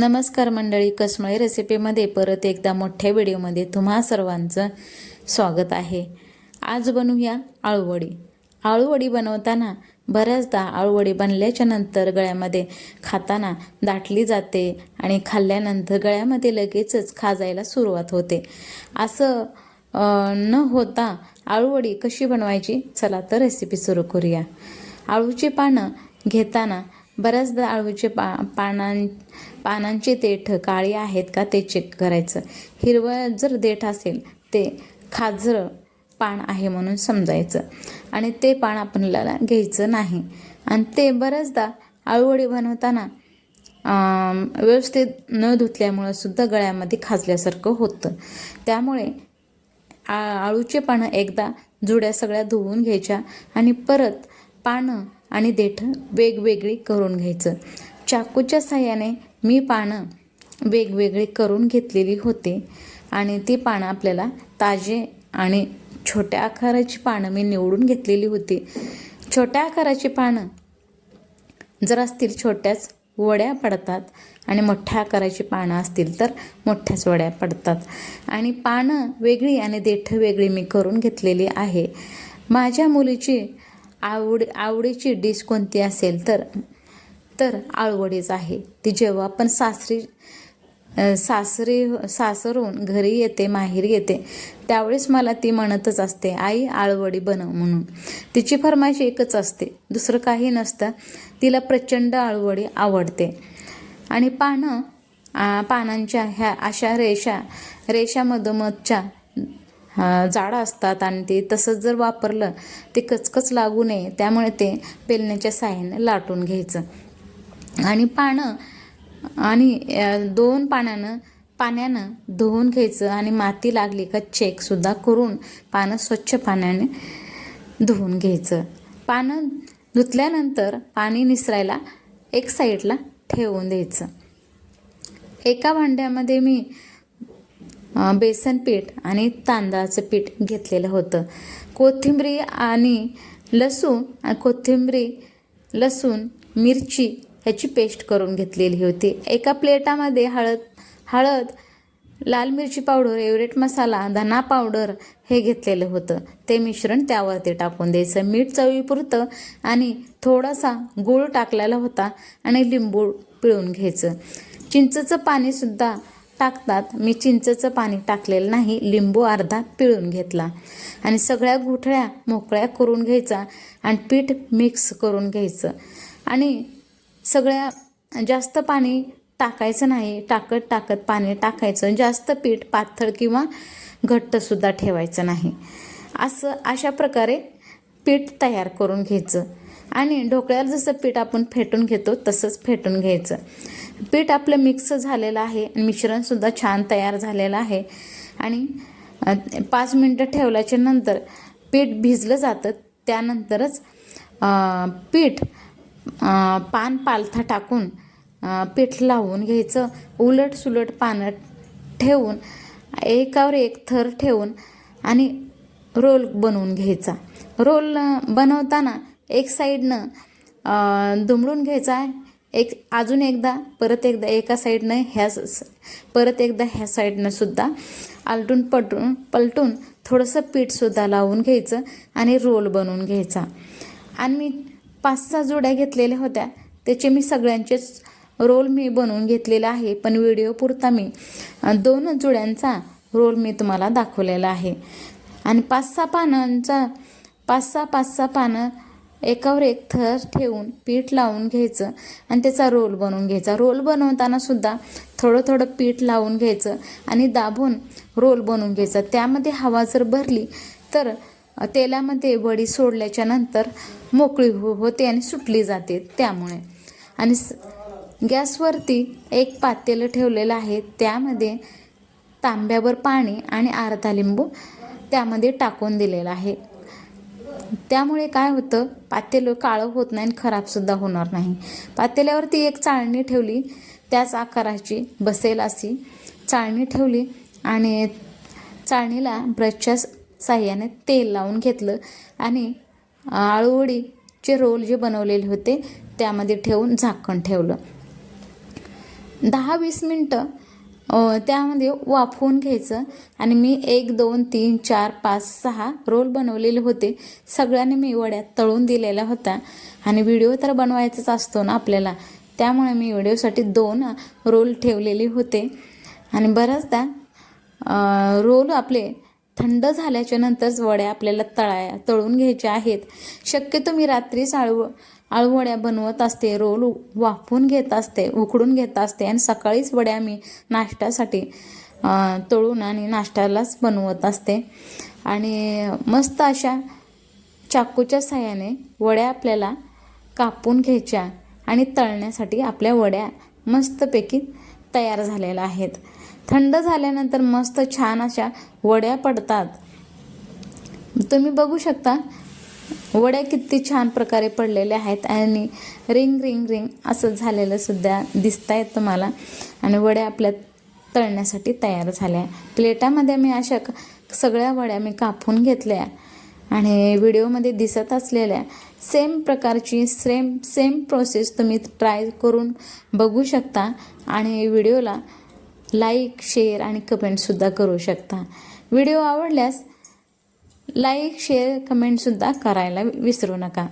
नमस्कार मंडळी कसमळी रेसिपीमध्ये परत एकदा मोठ्या व्हिडिओमध्ये तुम्हा सर्वांचं स्वागत आहे. आज बनवूया आळूवडी. आळूवडी बनवताना बऱ्याचदा आळूवडी बनल्याच्या नंतर गळ्यामध्ये खाताना दाटली जाते आणि खाल्ल्यानंतर गळ्यामध्ये लगेचच खाजायला सुरुवात होते. असं न होता आळूवडी कशी बनवायची? चला तर रेसिपी सुरू करूया. आळूची पानं घेताना बऱ्याचदा आळूचे पा पानां पानांचे देठ काळी आहेत का ते चेक करायचं. हिरवं जर देठ असेल ते खाजरं पान आहे म्हणून समजायचं. आणि ते पान आपल्याला घ्यायचं नाही. आणि ते बऱ्याचदा आळूवडी बनवताना व्यवस्थित न धुतल्यामुळं सुद्धा गळ्यामध्ये खाजल्यासारखं होतं. त्यामुळे आ आळूचे पानं एकदा जुड्या सगळ्या धुवून घ्यायच्या आणि परत पानं आणि देठं वेगवेगळी करून घ्यायचं. चाकूच्या साह्याने मी पानं वेगवेगळी करून घेतलेली होती आणि ती पानं आपल्याला ताजे आणि छोट्या आकाराची पानं मी निवडून घेतलेली होती. छोट्या आकाराची पानं जर असतील छोट्याच वड्या पडतात आणि मोठ्या आकाराची पानं असतील तर मोठ्याच वड्या पडतात. आणि पानं वेगळी आणि देठं वेगळी मी करून घेतलेली आहे. माझ्या मुलीची आवड आवडीची डिश कोणती असेल तर तर आळवडीच आहे. ती जेव्हा पण सासरी सासरी सासरून घरी येते माहेरी येते त्यावेळेस मला ती म्हणतच असते आई आळवडी बनव म्हणून. तिची फरमाईश एकच असते. दुसरं काही नसतं. तिला प्रचंड आळवडी आवडते. आणि पानं पानांच्या ह्या अशा रेषा रेषामधोमधच्या जाडं असतात आणि ते तसंच जर वापरलं ते कचकच लागू नये. त्यामुळे ते पेलण्याच्या साह्याने लाटून घ्यायचं. आणि पानं आणि दोन पाण्यानं पाण्यानं धुवून घ्यायचं आणि माती लागली का चेकसुद्धा करून पानं स्वच्छ पाण्याने धुवून घ्यायचं. पानं धुतल्यानंतर पाणी निसरायला एक साईडला ठेवून द्यायचं. एका भांड्यामध्ये मी बेसन पीठ आणि तांदळाचं पीठ घेतलेलं होतं. कोथिंबरी आणि लसूण आणि कोथिंबरी लसूण मिरची ह्याची पेस्ट करून घेतलेली होती. एका प्लेटामध्ये हळद हळद लाल मिरची पावडर एवरेट मसाला धना पावडर हे घेतलेलं होतं. ते मिश्रण त्यावरती टाकून द्यायचं. मीठ चवीपुरतं आणि थोडासा गूळ टाकलेला होता आणि लिंबू पिळून घ्यायचं. चिंचचं पाणीसुद्धा टाकतात. मी चिंचेचं पाणी टाकलेलं नाही लिंबू अर्धा पिळून घेतला. आणि सगळ्या गुठळ्या मोकळ्या करून घ्यायचा आणि पीठ मिक्स करून घ्यायचं. आणि सगळ्या जास्त पाणी टाकायचं नाही टाकत टाकत पाणी टाकायचं. जास्त पीठ पातळ किंवा घट्टसुद्धा ठेवायचं नाही. असं अशा प्रकारे पीठ तयार करून घ्यायचं. आणि ढोकळ्याला जसं पीठ आपण फेटून घेतो तसंच फेटून घ्यायचं. पीठ आपलं मिक्स झालेलं आहे. आणि मिश्रणसुद्धा छान तयार झालेलं आहे. आणि पाच मिनटं ठेवल्याच्या नंतर पीठ भिजलं जातं. त्यानंतरच पीठ पान पालथा टाकून पीठ लावून घ्यायचं. उलट सुलट पानं ठेवून एकावर एक थर ठेवून आणि रोल बनवून घ्यायचा. रोल बनवताना एक साईडनं दुमडून घ्यायचा एक अजून एकदा परत एकदा एका साईडनं ह्या स- परत एकदा ह्या साईडनं सुद्धा आलटून पलटून पलटून थोडंसं पीठसुद्धा लावून घ्यायचं आणि रोल बनवून घ्यायचा. आणि मी पाच सहा जोड्या घेतलेल्या होत्या. त्याचे मी सगळ्यांचेच रोल मी बनवून घेतलेला आहे. पण व्हिडिओ पुरता मी दोन जोड्यांचा रोल मी तुम्हाला दाखवलेला आहे. आणि पाच सहा पानांचा पाच सहा पाच सहा पानं एकावर एक थर ठेवून पीठ लावून घ्यायचं आणि त्याचा रोल बनवून घ्यायचा. रोल बनवताना सुद्धा थोडं थोडं पीठ लावून घ्यायचं आणि दाबून रोल बनवून घ्यायचा. त्यामध्ये हवा जर भरली तर तेलामध्ये वडी सोडल्याच्या नंतर मोकळी हो होते आणि सुटली जाते त्यामुळे. आणि स- गॅसवरती एक पातेलं ठेवलेलं आहे. त्यामध्ये तांब्यावर पाणी आणि अर्धा लिंबू त्यामध्ये टाकून दिलेलं आहे. त्यामुळे काय होतं पातेलं काळं होत नाही आणि खराबसुद्धा होणार नाही. पातेल्यावरती एक चाळणी ठेवली त्याच आकाराची बसेल अशी चाळणी ठेवली आणि चाळणीला ब्रशच्या साह्याने तेल लावून घेतलं आणि आळूवडीचे रोल जे बनवलेले होते त्यामध्ये ठेवून झाकण ठेवलं. दहा वीस मिनटं त्यामध्ये वाफवून घ्यायचं आणि मी एक दोन तीन चार पाच सहा रोल बनवलेले होते. सगळ्यांनी मी वड्यात तळून दिलेला होता. आणि व्हिडिओ तर बनवायचाच असतो ना आपल्याला. त्यामुळे मी व्हिडिओसाठी दोन रोल ठेवलेले होते. आणि बऱ्याचदा रोल आपले थंड झाल्याच्या नंतरच वड्या आपल्याला तळाया तळून घ्यायच्या आहेत. शक्यतो मी रात्री साळू आळूवड्या बनवत असते. रोल उ- घेत असते उकडून घेत असते आणि सकाळीच वड्या मी नाश्त्यासाठी तळून आणि नाश्त्यालाच बनवत असते. आणि मस्त अशा चाकूच्या साह्याने वड्या आपल्याला कापून घ्यायच्या आणि तळण्यासाठी आपल्या वड्या मस्तपैकी तयार झालेल्या आहेत. थंड झाल्यानंतर मस्त छान अशा वड्या पडतात. तुम्ही बघू शकता वड्या किती छान प्रकारे पडलेल्या आहेत आणि रिंग रिंग रिंग असं झालेलं सुद्धा दिसत आहेत तुम्हाला आणि वड्या आपल्या तळण्यासाठी तयार झाल्या. प्लेटामध्ये मी अशा सगळ्या वड्या मी कापून घेतल्या आणि व्हिडिओमध्ये दिसत असलेल्या सेम प्रकारची सेम सेम प्रोसेस तुम्ही ट्राय करून बघू शकता आणि व्हिडिओला लाईक शेअर आणि कमेंटसुद्धा करू शकता. व्हिडिओ आवडल्यास लाईक शेअर कमेंटसुद्धा करायला विसरू नका.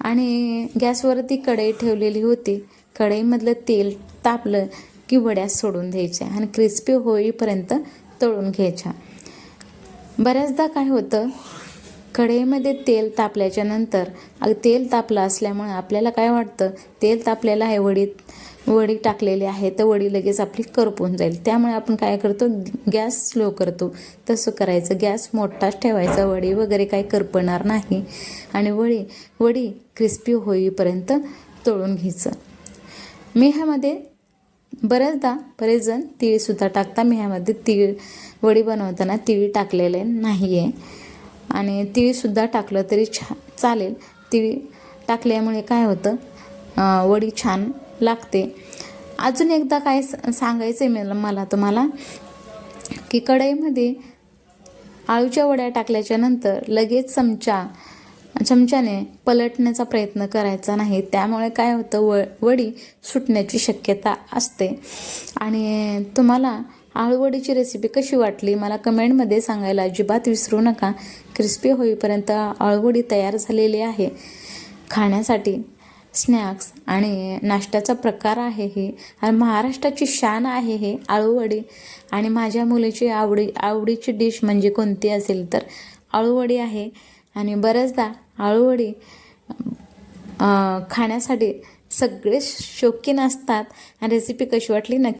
आणि गॅसवरती कढई ठेवलेली होती. कढईमधलं तेल तापलं की वड्या सोडून द्यायच्या आणि क्रिस्पी होईपर्यंत तळून घ्यायच्या. बऱ्याचदा काय होतं कढईमध्ये तेल तापल्याच्या नंतर तेल तापलं असल्यामुळे आपल्याला काय वाटतं तेल तापलेलं आहे वडीत. वडी टाकलेली आहे तर वडी लगेच आपली करपून जाईल. त्यामुळे आपण काय करतो गॅस स्लो करतो. तसं करायचं गॅस मोठाच ठेवायचा वडी वगैरे काही करपणार नाही. आणि वडी वडी क्रिस्पी होईपर्यंत तळून घ्यायचं. मेह्यामध्ये बऱ्याचदा बरेच जण तिळसुद्धा टाकता मेह्यामध्ये तीळ वडी बनवताना तिळ टाकलेले नाही आहे आणि तिळसुद्धा टाकलं तरी छा चालेल. तीळ टाकल्यामुळे काय होतं वडी छान लागते. अजून एकदा काय स- सांगायचं आहे मला मला तुम्हाला की कढईमध्ये आळूच्या वड्या टाकल्याच्या नंतर लगेच चमचा चमच्याने पलटण्याचा प्रयत्न करायचा नाही. त्यामुळे काय होतं व वडी सुटण्याची शक्यता असते. आणि तुम्हाला आळूवडीची रेसिपी कशी वाटली मला कमेंटमध्ये सांगायला अजिबात विसरू नका. क्रिस्पी होईपर्यंत आळूवडी तयार झालेली आहे. खाण्यासाठी स्नॅक्स आणि नाश्त्याचा प्रकार आहे हे. आणि महाराष्ट्राची शान आहे हे आळूवडी. आणि माझ्या मुलीची आवडी आवडीची डिश म्हणजे कोणती असेल तर आळूवडी आहे. आणि बऱ्याचदा आळूवडी खाण्यासाठी सगळे शौकीन असतात. आणि रेसिपी कशी वाटली नक्की